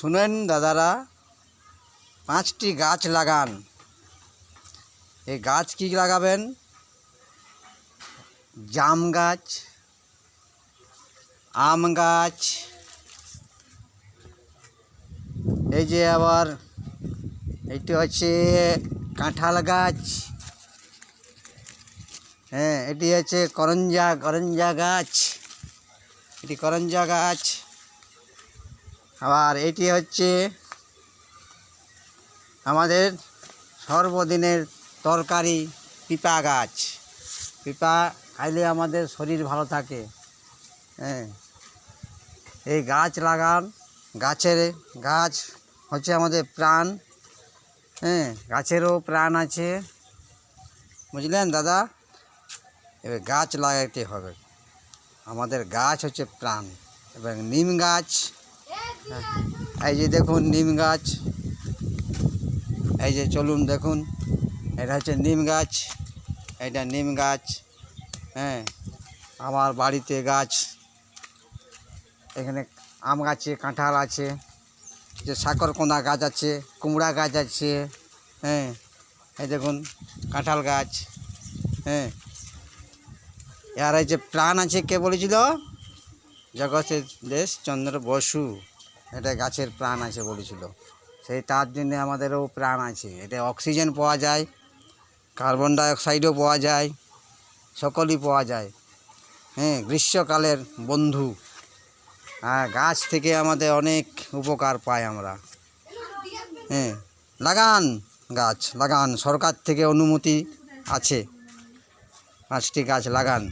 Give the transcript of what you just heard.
শুনেন দাদারা, পাঁচটি গাছ লাগান। এই গাছ কি লাগাবেন? জাম গাছ, আম গাছ, এই যে আবার এইটি হচ্ছে কাঁঠাল গাছ হ্যাঁ এটি হচ্ছে করঞ্জা করঞ্জা গাছ, এটি করঞ্জা গাছ। আবার এটি হচ্ছে আমাদের সর্বদিনের তরকারি পিপা গাছ। পিপা খাইলে আমাদের শরীর ভালো থাকে। হ্যাঁ। এই গাছ লাগান, গাছের গাছ হচ্ছে আমাদের প্রাণ। হ্যাঁ গাছেরও প্রাণ আছে। বুঝলেন দাদা? এবার গাছ লাগাইতে হবে। আমাদের গাছ হচ্ছে প্রাণ এবং নিম গাছ এই যে দেখুন নিম গাছ। এই যে চলুন দেখুন, এটা হচ্ছে নিম গাছ, এটা নিম গাছ হ্যাঁ আমার বাড়িতে গাছ। এখানে আম গাছে, কাঁঠাল আছে, যে সাকরকোনা গাছ আছে, কুমড়া গাছ আছে হ্যাঁ এই দেখুন কাঁঠাল গাছ হ্যাঁ। এর এই যে প্রাণ আছে, কে বলেছিল? জগতের দেশ চন্দ্র বসু। এটা গাছের প্রাণ আছে বলেছিল। সেই তার জন্যে আমাদেরও প্রাণ আছে। এটা অক্সিজেন পাওয়া যায়, কার্বন ডাইঅক্সাইডও পাওয়া যায়, সকলই পাওয়া যায়। হ্যাঁ গ্রীষ্মকালের বন্ধু। হ্যাঁ গাছ থেকে আমাদের অনেক উপকার পাই আমরা। হ্যাঁ লাগান গাছ, লাগান। সরকার থেকে অনুমতি আছে। পাঁচটি গাছ লাগান।